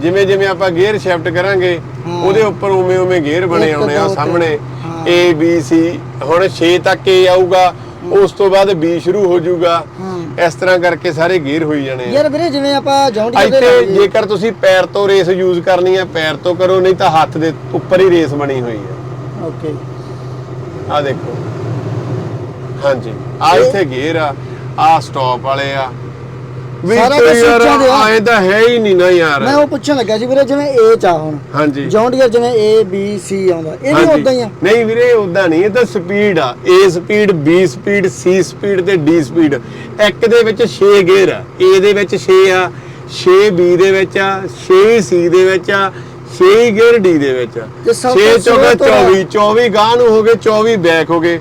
[SPEAKER 2] ਜਿਵੇਂ ਜਿਵੇਂ ਆਪਾਂ ਗੇਅਰ ਸ਼ਿਫਟ ਕਰਾਂਗੇ ਉਹਦੇ ਉੱਪਰ ਉਵੇਂ ਉਵੇਂ ਗੇਅਰ ਬਣੇ ਆਉਣੇ ਆ ਸਾਹਮਣੇ। A B C ਹੁਣ 6 ਤੱਕ A ਆਊਗਾ ਉਸ ਤੋਂ ਬਾਅਦ B ਸ਼ੁਰੂ ਹੋ ਜਾਊਗਾ। ਇਸ ਤਰ੍ਹਾਂ ਕਰਕੇ ਸਾਰੇ ਗੇਅਰ ਹੋਈ ਜਾਣੇ ਆ।
[SPEAKER 1] ਯਾਰ ਵੀਰੇ ਜਿਵੇਂ ਆਪਾਂ ਜੌਂਡੀਅਰ ਦੇ
[SPEAKER 2] ਇੱਥੇ ਜੇਕਰ ਤੁਸੀਂ ਪੈਰ ਤੋਂ ਰੇਸ ਯੂਜ਼ ਕਰਨੀ ਹੈ ਪੈਰ ਤੋਂ ਕਰੋ ਨਹੀਂ ਤਾਂ ਹੱਥ ਦੇ ਉੱਪਰ ਹੀ ਰੇਸ ਬਣੀ ਹੋਈ ਹੈ
[SPEAKER 1] ਓਕੇ।
[SPEAKER 2] ਆ ਦੇਖੋ। ਹਾਂਜੀ ਆ ਇੱਥੇ ਗੇਅਰ ਆ ਆ ਸਟਾਪ ਵਾਲੇ ਆ ਵੀ
[SPEAKER 1] ਸਾਰਾ ਕੁਛ
[SPEAKER 2] ਯਾਰ
[SPEAKER 1] ਸੋਚਾਂ ਦੇ ਆ।
[SPEAKER 2] ਆਏ ਤਾਂ ਹੈ ਹੀ ਨਹੀਂ ਨਾ ਯਾਰ।
[SPEAKER 1] ਮੈਂ ਉਹ ਪੁੱਛਣ ਲੱਗਾ ਸੀ ਵੀਰੇ ਜਿਵੇਂ A ਚ ਆ ਹੁਣ।
[SPEAKER 2] ਹਾਂਜੀ।
[SPEAKER 1] ਜੌਂਡੀਅਰ ਜਿਵੇਂ A B C ਆਉਂਦਾ। ਇਹ ਵੀ
[SPEAKER 2] ਹਾਂਜੀ।
[SPEAKER 1] ਉਦਾਂ ਹੀ ਆ।
[SPEAKER 2] ਨਹੀਂ ਵੀਰੇ ਉਦਾਂ ਨਹੀਂ ਇਹ ਤਾਂ ਸਪੀਡ ਆ। A speed B speed C speed ਤੇ D ਸਪੀਡ ਇੱਕ ਦੇ ਵਿੱਚ 6 ਗੇਅਰ ਆ। A ਦੇ ਵਿੱਚ 6 ਆ 6 B ਦੇ ਵਿੱਚ ਆ 6 C ਦੇ ਵਿੱਚ ਆ 6 ਗੇਅਰ D ਦੇ ਵਿੱਚ ਆ।
[SPEAKER 1] ਤੇ ਸਭ
[SPEAKER 2] 6
[SPEAKER 1] ਤੋਂ
[SPEAKER 2] ਚੌਕੇ
[SPEAKER 1] slow ਤੋਂ
[SPEAKER 2] 24 24 ਗਾਂ ਨੂੰ ਹੋ ਗਏ 24 ਬੈਕ ਹੋ ਗਏ।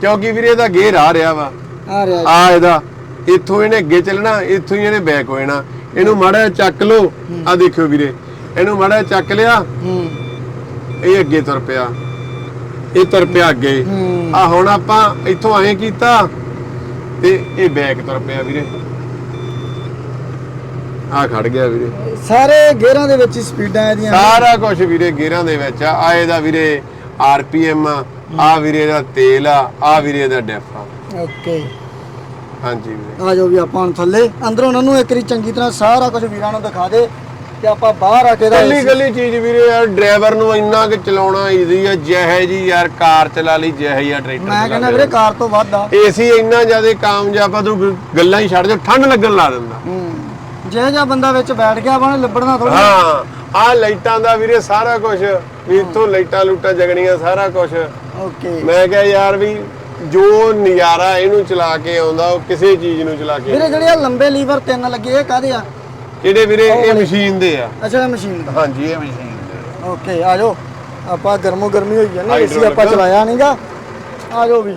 [SPEAKER 2] ਕਿਉਂਕਿ ਵੀਰੇ ਇਹਦਾ ਗੇਅਰ ਆ ਰਿਹਾ ਵਾ।
[SPEAKER 1] ਆ ਰਿਹਾ
[SPEAKER 2] ਆ ਇਹਦਾ। ਇੱਥੋਂ ਇਹਨੇ ਅੱਗੇ ਚੱਲਣਾ ਇੱਥੋਂ ਹੀ ਇਹਨੇ ਬੈਕ ਹੋ ਜਾਣਾ। ਇਹਨੂੰ ਮਾੜਾ ਚੱਕ ਲਓ। ਆ ਦੇਖਿਓ ਵੀਰੇ। ਇਹਨੂੰ ਮਾੜਾ ਚੱਕ ਲਿਆ।
[SPEAKER 1] ਹੂੰ।
[SPEAKER 2] ਇਹ ਅੱਗੇ ਤੁਰ ਪਿਆ। ਇਹ ਤੁਰ ਪਿਆ ਅੱਗੇ। ਆ ਹੁਣ ਆਪਾਂ ਇੱਥੋਂ ਐਂ ਕੀਤਾ ਤੇ ਇਹ ਬੈਕ ਤੁਰ ਪਿਆ ਵੀਰੇ। ਆ ਖੜ ਗਿਆ ਵੀਰੇ।
[SPEAKER 1] ਸਾਰੇ ਗੇਅਰਾਂ ਦੇ ਵਿੱਚ ਸਪੀਡਾਂ ਇਹਦੀਆਂ।
[SPEAKER 2] ਸਾਰਾ ਕੁਝ ਵੀਰੇ ਗੇਅਰਾਂ ਦੇ ਵਿੱਚ ਆ। ਆ ਇਹਦਾ ਵੀਰੇ ਆਰਪੀਐਮ ਆ। ਵੀਰੇ ਦਾ ਤੇਲ ਆ। ਆ ਵੀਰੇ ਦਾ ਡੈਫ ਆ।
[SPEAKER 1] ਓਕੇ।
[SPEAKER 2] ਹਾਂਜੀ ਵੀਰੇ।
[SPEAKER 1] ਆ ਜਾਓ ਵੀ ਆਪਾਂ ਹੁਣ ਥੱਲੇ। ਅੰਦਰੋਂ ਉਹਨਾਂ ਨੂੰ ਇੱਕ ਵਾਰੀ ਚੰਗੀ ਤਰ੍ਹਾਂ ਸਾਰਾ ਕੁਝ ਵੀਰਾਂ ਨੂੰ ਦਿਖਾ ਦੇ ਤੇ ਆਪਾਂ ਬਾਹਰ ਆ ਕੇ ਦਾ
[SPEAKER 2] ਕੱਲੀ ਕੱਲੀ ਚੀਜ਼ ਵੀਰੇ ਯਾਰ ਡਰਾਈਵਰ ਨੂੰ ਇੰਨਾ ਕਿ ਚਲਾਉਣਾ ਈਜ਼ੀ ਆ ਜਿਹੇ ਜੀ ਯਾਰ ਕਾਰ ਚਲਾ ਲਈ ਜਿਹੇ ਆ ਟਰੈਕਟਰ
[SPEAKER 1] ਮੈਂ ਕਹਿੰਦਾ ਵੀਰੇ ਕਾਰ ਤੋਂ ਵੱਧ ਆ।
[SPEAKER 2] ਏਸੀ ਇੰਨਾ ਜ਼ਿਆਦਾ ਕਾਮਯਾਬ ਆ ਤੂੰ ਗੱਲਾਂ ਹੀ ਛੱਡ ਜਾ ਠੰਡ ਲੱਗਣ ਲਾ ਦਿੰਦਾ।
[SPEAKER 1] ਹੂੰ। ਜੇ ਜਾਂ ਬੰਦਾ ਵਿੱਚ ਬੈਠ ਗਿਆ ਬਣ ਲਿਬੜਨਾ ਥੋੜੀ
[SPEAKER 2] ਹਾਂ ਆ ਲਾਈਟਾਂ ਦਾ ਵੀਰੇ ਸਾਰਾ ਕੁਝ ਵੀ ਇੱਥੋਂ ਲਾਈਟਾਂ ਲੂਟਾਂ ਜਗਣੀਆਂ ਸਾਰਾ ਕੁਝ
[SPEAKER 1] ਓਕੇ।
[SPEAKER 2] ਮੈਂ ਕਿਹਾ ਯਾਰ ਵੀ ਜੋ ਨਜ਼ਾਰਾ ਇਹਨੂੰ ਚਲਾ ਕੇ ਆਉਂਦਾ ਉਹ ਕਿਸੇ ਚੀਜ਼ ਨੂੰ ਚਲਾ ਕੇ
[SPEAKER 1] ਵੀਰੇ ਜਿਹੜੇ ਆ ਲੰਬੇ ਲੀਵਰ ਤਿੰਨ ਲੱਗੇ ਇਹ ਕਾਦੇ ਆ?
[SPEAKER 2] ਜਿਹੜੇ ਵੀਰੇ? ਇਹ ਮਸ਼ੀਨ ਦੇ ਆ।
[SPEAKER 1] ਅੱਛਾ ਇਹ ਮਸ਼ੀਨ ਦਾ।
[SPEAKER 2] ਹਾਂਜੀ ਇਹ ਮਸ਼ੀਨ ਦੇ।
[SPEAKER 1] ਓਕੇ ਆ ਜਾਓ। ਆਪਾਂ ਗਰਮੋ ਗਰਮੀ ਹੋਈ ਜਾਂਦੇ ਏਸੀ ਆਪਾਂ। ਚਲਾਇਆ ਨਹੀਂਗਾ ਆ ਜਾਓ ਵੀ।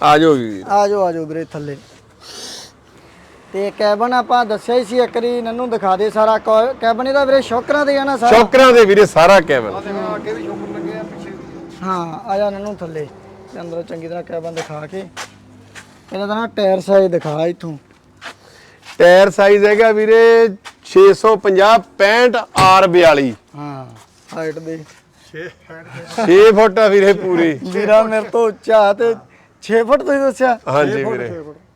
[SPEAKER 2] ਆ ਜਾਓ ਵੀਰ।
[SPEAKER 1] ਆ ਜਾਓ ਆ ਜਾਓ ਵੀਰੇ ਥੱਲੇ। ਤੇ ਕੈਬਨ ਆਪਾਂ ਦੱਸਿਆ ਹੀ ਸੀ ਇੱਕ ਵਾਰੀ ਨੰਨੂ ਦਿਖਾ ਦੇ ਸਾਰਾ ਕੈਬਨ ਇਹਦਾ ਵੀਰੇ ਸ਼ੌਕਰਾਂ ਦੇ ਆ ਨਾ ਸਾਰਾ?
[SPEAKER 2] ਚੌਕਰਾਂ ਦੇ ਵੀਰੇ ਸਾਰਾ ਕੈਬਨ।
[SPEAKER 3] ਅੱਗੇ ਵੀ ਪਿੱਛੇ
[SPEAKER 1] ਹਾਂ ਆ ਜਾ ਨੰਨੂ ਥੱਲੇ। ਤੇ ਅੰਦਰੋਂ ਚੰਗੀ ਤਰ੍ਹਾਂ ਕੈਬਨ ਦਿਖਾ ਕੇ। ਇਹਦਾ ਤਾਂ ਨਾ ਟਾਇਰ ਸਾਈਜ਼ ਦਿਖਾ ਇੱਥੋਂ।
[SPEAKER 2] ਟਾਇਰ ਸਾਈਜ਼ ਹੈਗਾ ਵੀਰੇ 650 65 R42
[SPEAKER 1] ਹਾਂ ਹਾਈਟ ਦੇ।
[SPEAKER 2] 6 ਫੁੱਟ ਆ ਵੀਰੇ ਪੂਰੀ।
[SPEAKER 1] ਵੀਰਾ ਮੇਰੇ ਤੋਂ ਉੱਚਾ ਤੇ 6 ਫੁੱਟ ਤੁਸੀਂ ਦੱਸਿਆ?
[SPEAKER 2] ਹਾਂਜੀ ਵੀਰੇ।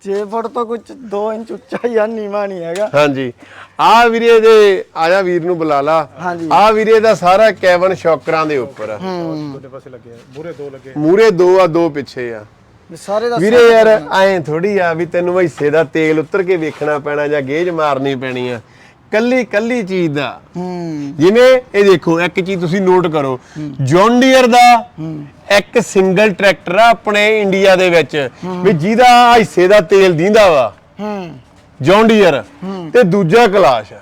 [SPEAKER 1] 6 ਫੁੱਟ ਤੋਂ ਕੁਝ 2 ਇੰਚ ਉੱਚਾ ਆ ਨੀਵਾ ਨਹੀਂ ਹੈਗਾ।
[SPEAKER 2] ਹਾਂਜੀ। ਆ ਵੀਰੇ ਦੇ ਆਜਾ ਵੀਰ ਨੂੰ ਬੁਲਾ ਲਾ। ਆ ਵੀਰੇ ਦਾ ਸਾਰਾ ਕੈਬਨ ਸ਼ੌਕਰਾਂ ਦੇ ਉੱਪਰ ਆ।
[SPEAKER 3] ਪਾਸੇ ਲੱਗੇ ਮੂਰੇ ਦੋ ਲੱਗੇ
[SPEAKER 2] ਮੂਰੇ ਦੋ ਆ ਦੋ ਪਿੱਛੇ ਆ।
[SPEAKER 1] ਸਾਰੇ ਦਾ
[SPEAKER 2] ਵੀਰੇ ਯਾਰ ਐਂ ਥੋੜੀ ਆ ਵੀ ਤੈਨੂੰ ਹਿੱਸੇ ਦਾ ਤੇਲ ਉਤਰ ਕੇ ਵੇਖਣਾ ਪੈਣਾ ਜਾਂ ਗੇਜ ਮਾਰਨੀ ਪੈਣੀ ਆ। ਕੱਲੀ ਕੱਲੀ ਚੀਜ਼ ਦਾ।
[SPEAKER 1] ਹੂੰ।
[SPEAKER 2] ਜਿਵੇਂ ਇਹ ਦੇਖੋ ਇੱਕ ਚੀਜ਼ ਤੁਸੀਂ ਨੋਟ ਕਰੋ। ਜੌਨ ਡੀਅਰ ਦਾ ਇੱਕ ਸਿੰਗਲ ਟਰੈਕਟਰ ਆ ਆਪਣੇ ਇੰਡੀਆ ਦੇ ਵਿੱਚ ਵੀ ਜਿਹਦਾ ਹਿੱਸੇ ਦਾ ਤੇਲ ਦੀਂਦਾ ਵਾ।
[SPEAKER 1] ਹੂੰ।
[SPEAKER 2] ਜੌਨ ਡੀਅਰ ਤੇ ਦੂਜਾ ਕਲਾਸ਼ ਆ।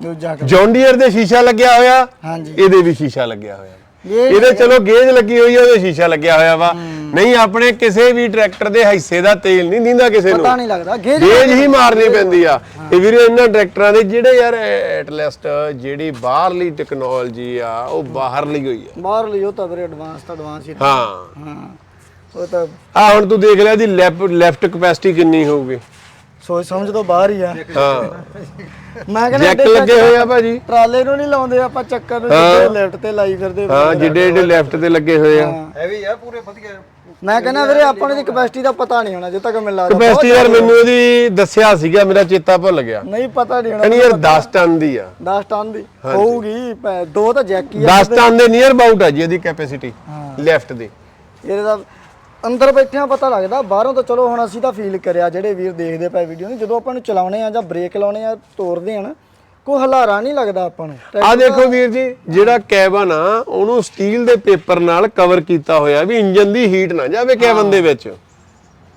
[SPEAKER 1] ਦੂਜਾ
[SPEAKER 2] ਜੌਨ ਡੀਅਰ ਦੇ ਸ਼ੀਸ਼ਾ ਲੱਗਿਆ ਹੋਇਆ।
[SPEAKER 1] ਹਾਂਜੀ।
[SPEAKER 2] ਇਹਦੇ ਵੀ ਸ਼ੀਸ਼ਾ ਲੱਗਿਆ ਹੋਇਆ।
[SPEAKER 1] ਇਹ
[SPEAKER 2] ਇਹਦੇ ਚਲੋ ਗੇਜ ਲੱਗੀ ਹੋਈ ਆ ਉਹਦੇ ਸ਼ੀਸ਼ਾ ਲੱਗਿਆ ਹੋਇਆ ਵਾ। ਨਹੀਂ ਆਪਣੇ ਕਿਸੇ ਵੀ ਟਰੈਕਟਰ ਦੇ ਹਿੱਸੇ ਦਾ ਤੇਲ ਨਹੀਂ ਦਿੰਦਾ ਕਿਸੇ ਨੂੰ।
[SPEAKER 1] ਪਤਾ ਨਹੀਂ ਲੱਗਦਾ। ਗੇਜ
[SPEAKER 2] ਹੀ। ਮਾਰਨੀ ਪੈਂਦੀ ਆ। ਤੇ ਵੀਰੇ ਇਹਨਾਂ ਟਰੈਕਟਰਾਂ ਦੇ ਜਿਹੜੇ ਯਾਰ ਐਟਲੈਸਟ ਜਿਹੜੀ ਬਾਹਰਲੀ ਟੈਕਨੋਲੋਜੀ ਆ ਉਹ ਬਾਹਰਲੀ ਹੋਈ ਆ।
[SPEAKER 1] ਬਾਹਰ ਲਿਓ ਤਾਂ ਵੀਰੇ ਐਡਵਾਂਸ ਤਾਂ ਐਡਵਾਂਸ ਹੀ
[SPEAKER 2] ਹਾਂ।
[SPEAKER 1] ਹਾਂ। ਉਹ ਤਾਂ
[SPEAKER 2] ਆ ਹੁਣ ਤੂੰ ਦੇਖ ਲਿਆ ਦੀ ਲੈਫਟ ਕਪੈਸਿਟੀ ਕਿੰਨੀ ਹੋਊਗੀ।
[SPEAKER 1] ਸੋਚ ਸਮਝ ਤੋਂ ਬਾਹਰ ਹੀ ਆ।
[SPEAKER 2] ਹਾਂ।
[SPEAKER 1] ਮੈਂ ਕਹਿੰਦਾ
[SPEAKER 2] ਜੈਕ ਲੱਗੇ ਹੋਏ ਆ ਭਾਜੀ।
[SPEAKER 1] ਟਰਾਲੇ ਨੂੰ ਨਹੀਂ ਲਾਉਂਦੇ ਆਪਾਂ ਚੱਕਰ ਨੂੰ ਜਿੱਦੇ ਲੈਫਟ ਤੇ ਲਾਈ ਫਿਰਦੇ
[SPEAKER 2] ਹਾਂ ਜਿੱਡੇ ਜਿੱਡੇ ਲੈਫਟ ਤੇ ਲੱਗੇ ਹੋਏ ਆ।
[SPEAKER 3] ਹੈਵੀ ਆ ਪੂਰੇ ਵਧੀਆ।
[SPEAKER 1] ਮੈਂ ਕਹਿੰਦਾ ਵੀਰੇ ਆਪਾਂ ਨੂੰ ਦੀ ਕਪੈਸਿਟੀ ਦਾ ਪਤਾ ਨਹੀਂ ਹੋਣਾ ਜੇ ਤੱਕ ਮੈਨੂੰ ਲੱਗਦਾ।
[SPEAKER 2] ਕਪੈਸਿਟੀ ਯਾਰ ਮੈਨੂੰ ਇਹਦੀ ਦੱਸਿਆ ਸੀਗਾ ਮੇਰਾ ਚੇਤਾ ਭੁੱਲ ਗਿਆ।
[SPEAKER 1] ਨਹੀਂ ਪਤਾ ਨਹੀਂ ਹੋਣਾ
[SPEAKER 2] ਕਹਿੰਦੀ ਯਾਰ 10 ਟਨ ਦੀ ਆ।
[SPEAKER 1] 10 ਟਨ ਦੀ ਹੋਊਗੀ ਦੋ ਤਾਂ ਜੈਕ ਹੀ ਆ
[SPEAKER 2] 10 ਟਨ ਦੇ ਨੀਅਰ ਅਬਾਊਟ ਆ ਜੀ ਇਹਦੀ ਕੈਪੈਸਿਟੀ ਲੈਫਟ ਦੀ।
[SPEAKER 1] ਇਹਦੇ ਦਾ ਅੰਦਰ ਬੈਠਿਆਂ ਪਤਾ ਲੱਗਦਾ ਬਾਹਰੋਂ ਤਾਂ ਚਲੋ ਹੁਣ ਅਸੀਂ ਤਾਂ ਫੀਲ ਕਰਿਆ ਜਿਹੜੇ ਵੀਰ ਦੇਖਦੇ ਪਏ ਵੀਡੀਓ ਨੂੰ ਜਦੋਂ ਆਪਾਂ ਨੂੰ ਚਲਾਉਣੇ ਆ ਜਾਂ ਬ੍ਰੇਕ ਲਾਉਣੇ ਆ ਤੋਰਦੇ ਆ ਨਾ ਕੋਈ ਹਲਾਰਾ ਨਹੀਂ ਲੱਗਦਾ ਆਪਾਂ ਨੂੰ।
[SPEAKER 2] ਆ ਦੇਖੋ ਵੀਰ ਜੀ ਜਿਹੜਾ ਕੈਬਨ ਆ ਉਹਨੂੰ ਸਟੀਲ ਦੇ ਪੇਪਰ ਨਾਲ ਕਵਰ ਕੀਤਾ ਹੋਇਆ ਵੀ ਇੰਜਨ ਦੀ ਹੀਟ ਨਾ ਜਾਵੇ ਕੈਬਨ ਦੇ ਵਿੱਚ।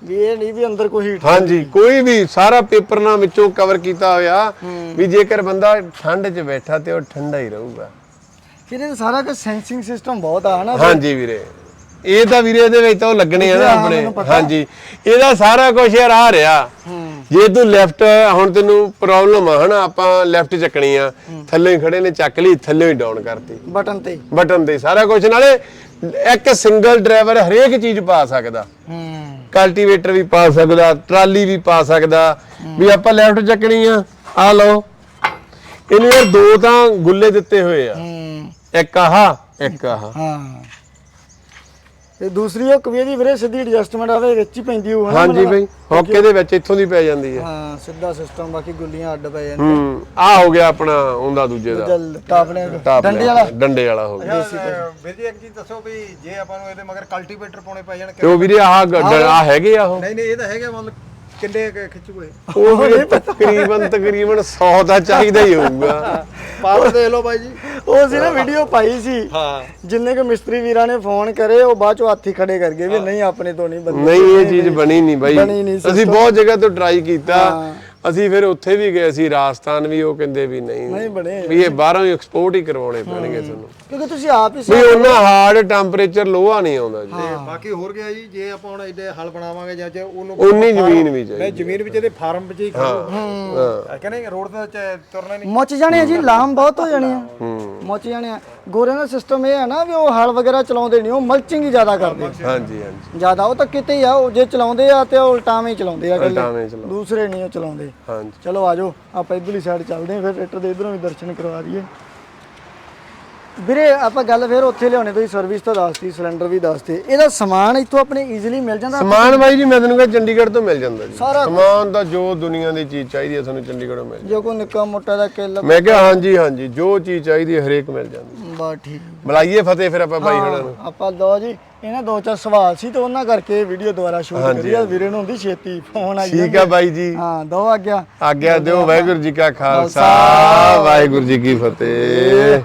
[SPEAKER 1] ਵੀ ਇਹ ਨਹੀਂ ਵੀ ਅੰਦਰ ਕੋਈ ਹੀਟ
[SPEAKER 2] ਹਾਂਜੀ ਕੋਈ ਵੀ ਸਾਰਾ ਪੇਪਰ ਨਾਲ ਵਿੱਚੋਂ ਕਵਰ ਕੀਤਾ ਹੋਇਆ ਵੀ ਜੇਕਰ ਬੰਦਾ ਠੰਡ 'ਚ ਬੈਠਾ ਤੇ ਉਹ ਠੰਡਾ ਹੀ ਰਹੂਗਾ।
[SPEAKER 1] ਫਿਰ ਇਹ ਸਾਰਾ ਕੁਝ ਸੈਂਸਿੰਗ ਸਿਸਟਮ ਬਹੁਤ ਆ ਹਨਾ
[SPEAKER 2] ਹਾਂਜੀ ਵੀਰੇ। ਇਹ ਤਾਂ ਵੀਰੇ ਇਹਦੇ ਵਿੱਚ ਤਾਂ ਉਹ ਲੱਗਣੇ ਆ ਨਾ ਆਪਣੇ। ਹਾਂਜੀ। ਇਹਦਾ ਸਾਰਾ ਕੁਝ ਯਾਰ ਆ ਰਿਹਾ। ਜੇ ਤੂੰ ਲੈਫਟ ਹੁਣ ਤੈਨੂੰ ਪ੍ਰੋਬਲਮ ਆ ਹਨਾ ਆਪਾਂ ਲੈਫਟ ਚੱਕਣੀ ਆ। ਥੱਲੇ ਹੀ ਖੜੇ ਨੇ ਚੱਕ ਲਈ ਥੱਲੇ ਹੀ ਡਾਊਨ ਕਰਤੀ।
[SPEAKER 1] ਬਟਨ ਤੇ।
[SPEAKER 2] ਬਟਨ ਤੇ। ਸਾਰਾ ਕੁਝ ਨਾਲੇ ਇੱਕ ਸਿੰਗਲ ਡਰਾਈਵਰ ਹਰੇਕ ਚੀਜ਼ ਪਾ ਸਕਦਾ।
[SPEAKER 1] ਹੂੰ।
[SPEAKER 2] ਕਲਟੀਵੇਟਰ ਵੀ ਪਾ ਸਕਦਾ ਟਰਾਲੀ ਵੀ ਪਾ ਸਕਦਾ। ਵੀ ਆਪਾਂ ਲੈਫਟ ਚੱਕਣੀ ਆ। ਆ ਲਓ। ਇਹਨੂੰ ਯਾਰ ਦੋ ਤਾਂ ਗੁੱਲੇ ਦਿੱਤੇ ਹੋਏ ਆ।
[SPEAKER 1] ਹੂੰ।
[SPEAKER 2] ਇੱਕ ਆਹ ਇੱਕ ਆਹ।
[SPEAKER 1] ਹਾਂ। ਤੇ ਦੂਸਰੀ ਉਹ ਕਵੀ ਦੀ ਵੀਰੇ ਸਿੱਧੀ ਐਡਜਸਟਮੈਂਟ ਆਵੇ ਵਿੱਚ ਹੀ ਪੈਂਦੀ ਹੋਊ
[SPEAKER 2] ਹਾਂਜੀ ਬਈ ਹੋਕੇ ਦੇ ਵਿੱਚ ਇੱਥੋਂ ਦੀ ਪੈ ਜਾਂਦੀ ਹੈ।
[SPEAKER 1] ਹਾਂ ਸਿੱਧਾ ਸਿਸਟਮ ਬਾਕੀ ਗੁੱਲੀਆਂ ਅੱਡ ਪੈ ਜਾਂਦੀਆਂ।
[SPEAKER 2] ਹੂੰ ਆ ਹੋ ਗਿਆ ਆਪਣਾ ਉਹਦਾ ਦੂਜੇ ਦਾ।
[SPEAKER 1] ਟਾਪਲੇ
[SPEAKER 2] ਟਾਪ
[SPEAKER 1] ਡੰਡੇ ਵਾਲਾ?
[SPEAKER 2] ਡੰਡੇ ਵਾਲਾ ਹੋ ਗਿਆ।
[SPEAKER 3] ਵੀਰ ਜੀ ਇੱਕ ਚੀਜ਼ ਦੱਸੋ ਵੀ ਜੇ ਆਪਾਂ ਨੂੰ ਇਹਦੇ ਮਗਰ ਕਲਟੀਵੇਟਰ ਪਾਉਣੇ ਪੈ ਜਾਣ
[SPEAKER 2] ਤੇ ਉਹ ਵੀਰੇ ਆਹ ਆ ਹੈਗੇ ਆ ਉਹ?
[SPEAKER 3] ਨਹੀਂ ਨਹੀਂ ਇਹ ਤਾਂ ਹੈਗਾ ਮਤਲਬ ਕਿੰਨੇ ਕੁ ਖਿੱਚੂਗੇ?
[SPEAKER 2] ਉਹ ਵੀਰੇ ਤਕਰੀਬਨ ਤਕਰੀਬਨ 100 ਦਾ ਚਾਹੀਦਾ ਹੀ ਹੋਊਗਾ।
[SPEAKER 3] ਪਾਵਰ ਦੇਖ ਲਓ ਬਾਈ ਜੀ।
[SPEAKER 1] ਉਹ ਸੀ ਨਾ ਵੀਡੀਓ ਪਾਈ ਸੀ।
[SPEAKER 3] ਹਾਂ।
[SPEAKER 1] ਜਿੰਨੇ ਕੁ ਮਿਸਤਰੀ ਵੀਰਾਂ ਨੇ ਫੋਨ ਕਰੇ ਉਹ ਬਾਅਦ ਚੋਂ ਹੱਥ ਹੀ ਖੜੇ ਕਰ ਗਏ ਵੀ ਨਹੀਂ ਆਪਣੇ ਤੋਂ ਨਹੀਂ ਬੰਦੇ
[SPEAKER 2] ਨਹੀਂ ਇਹ ਚੀਜ਼ ਬਣੀ ਨਹੀਂ ਬਾਈ।
[SPEAKER 1] ਬਣੀ ਨਹੀਂ
[SPEAKER 2] ਅਸੀਂ ਬਹੁਤ ਜਗ੍ਹਾ ਤੋਂ ਟਰਾਈ ਕੀਤਾ। ਅਸੀਂ ਫਿਰ ਉੱਥੇ ਵੀ ਗਏ ਸੀ ਰਾਜਸਥਾਨ ਵੀ ਉਹ ਕਹਿੰਦੇ ਵੀ ਨਹੀਂ।
[SPEAKER 1] ਨਹੀਂ ਬਣੇ
[SPEAKER 2] ਵੀ ਇਹ ਬਾਹਰੋਂ ਹੀ ਐਕਸਪੋਰਟ ਹੀ ਕਰਵਾਉਣੇ ਪੈਣਗੇ ਤੁਹਾਨੂੰ
[SPEAKER 1] ਕਿਉਂਕਿ ਤੁਸੀਂ ਆਪ ਹੀ
[SPEAKER 2] ਵੀ ਉਹਨਾਂ ਹਾਰਡ ਟੈਂਪਰੇਚਰ ਲੋਹਾ ਨਹੀਂ ਆਉਂਦਾ ਜੀ।
[SPEAKER 3] ਤੇ ਬਾਕੀ ਹੋਰ ਗਿਆ ਜੀ ਜੇ ਆਪਾਂ ਹੁਣ ਐਡੇ ਹਲ ਬਣਾਵਾਂਗੇ ਜਾਂ ਜੇ ਉਹਨੂੰ
[SPEAKER 2] ਉਨੀ ਜ਼ਮੀਨ ਵੀ ਚਾਹੀਦੀ
[SPEAKER 3] ਨਹੀਂ ਜ਼ਮੀਨ ਵਿੱਚ ਇਹਦੇ ਫਾਰਮ ਵਿੱਚ ਹੀ
[SPEAKER 2] ਹਾਂ।
[SPEAKER 3] ਕਹਿੰਦੇ ਰੋਡ ਤੇ ਚ- ਤੁਰਨਾ ਨਹੀਂ।
[SPEAKER 1] ਮੁੱਚ ਜਾਣੇ ਆ ਜੀ ਲਾਮ ਬਹੁਤ ਹੋ ਜਾਣੀ ਆ।
[SPEAKER 2] ਹੂੰ।
[SPEAKER 1] ਮੁੱਚ ਜਾਣੇ ਆ। ਗੋਰਿਆਂ ਦਾ ਸਿਸਟਮ ਇਹ ਹੈ ਨਾ ਵੀ ਉਹ ਹਲ ਵਗੈਰਾ ਚਲਾਉਂਦੇ ਨਹੀਂ ਉਹ ਮਲਚਿੰਗ ਹੀ ਜ਼ਿਆਦਾ ਕਰਦੇ
[SPEAKER 2] ਹਾਂਜੀ ਹਾਂਜੀ।
[SPEAKER 1] ਜ਼ਿਆਦਾ ਉਹ ਤਾਂ ਕਿਤੇ ਹੀ ਆ ਉਹ ਜੇ ਚਲਾਉਂਦੇ ਆ ਤੇ ਉਹ ਉਲਟਾਵੇਂ ਚਲਾਉਂਦੇ ਆ ਇਕੱਲੇ। ਦੂਸਰੇ ਨਹੀਂ ਉਹ ਚਲਾਉਂਦੇ।
[SPEAKER 2] ਹਾਂਜੀ।
[SPEAKER 1] ਚਲੋ ਆਜੋ ਆਪਾਂ ਇਧਰਲੀ ਸਾਈਡ ਚੱਲਦੇ ਹਾਂ ਫਿਰ ਟਰੈਕਟਰ ਦੇ ਇਧਰੋਂ ਵੀ ਦਰਸ਼ਨ ਕਰਵਾ ਦਈਏ। ਵੀਰੇ ਆਪਾਂ ਗੱਲ ਫਿਰ ਉੱਥੇ ਲਿਆਉਣੇ ਤੁਸੀਂ ਸਰਵਿਸ ਤਾਂ ਦੱਸਤੀ ਸਿਲੰਡਰ ਵੀ ਦੱਸਤੇ ਇਹਦਾ ਸਮਾਨ ਇੱਥੋਂ ਆਪਣੇ ਈਜ਼ੀਲੀ ਮਿਲ ਜਾਂਦਾ?
[SPEAKER 2] ਸਮਾਨ ਬਾਈ ਜੀ ਮੈਂ ਤੈਨੂੰ ਕਿਹਾ ਚੰਡੀਗੜ੍ਹ ਤੋਂ ਮਿਲ ਜਾਂਦਾ ਜੀ। ਸਮਾਨ ਤਾਂ ਜੋ ਦੁਨੀਆ ਦੀ ਚੀਜ਼ ਚਾਹੀਦੀ ਹੈ ਤੁਹਾਨੂੰ ਚੰਡੀਗੜ੍ਹੋਂ ਮਿਲ
[SPEAKER 1] ਜੇ ਕੋਈ ਨਿੱਕਾ ਮੋਟਾ ਦਾ ਕਿੱਲ
[SPEAKER 2] ਮੈਂ ਕਿਹਾ ਹਾਂਜੀ ਹਾਂਜੀ ਜੋ ਚੀਜ਼ ਚਾਹੀਦੀ ਹੈ ਹਰੇਕ ਮਿਲ ਜਾਂਦੀ।
[SPEAKER 1] ਬਾ ਠੀਕ।
[SPEAKER 2] ਬੁਲਾਈਏ ਫਤਿਹ ਫਿਰ ਆਪਾਂ ਬਾਈ ਹੁਣਾਂ ਨੂੰ।
[SPEAKER 1] ਆਪਾਂ ਦੋ ਜੀ ਇਹਨਾਂ ਦੋ ਚਾਰ ਸਵਾਲ ਸੀ ਤੇ ਉਹਨਾਂ ਕਰਕੇ ਵੀਡੀਓ ਦੁਬਾਰਾ ਸ਼ੂਟ ਕਰੀ ਆ ਵੀਰੇ ਨੂੰ ਹੁੰਦੀ ਛੇਤੀ ਫੋਨ ਆਈ
[SPEAKER 2] ਠੀਕ ਆ ਬਾਈ ਜੀ।
[SPEAKER 1] ਹਾਂ ਦੋ ਆ ਗਿਆ।
[SPEAKER 2] ਆਗਿਆ ਦਿਓ ਵਾਹਿਗੁਰੂ ਜੀ ਕਾ ਖਾਲਸਾ। ਵਾਹਿਗੁਰੂ ਜੀ ਕੀ ਫਤਿਹ।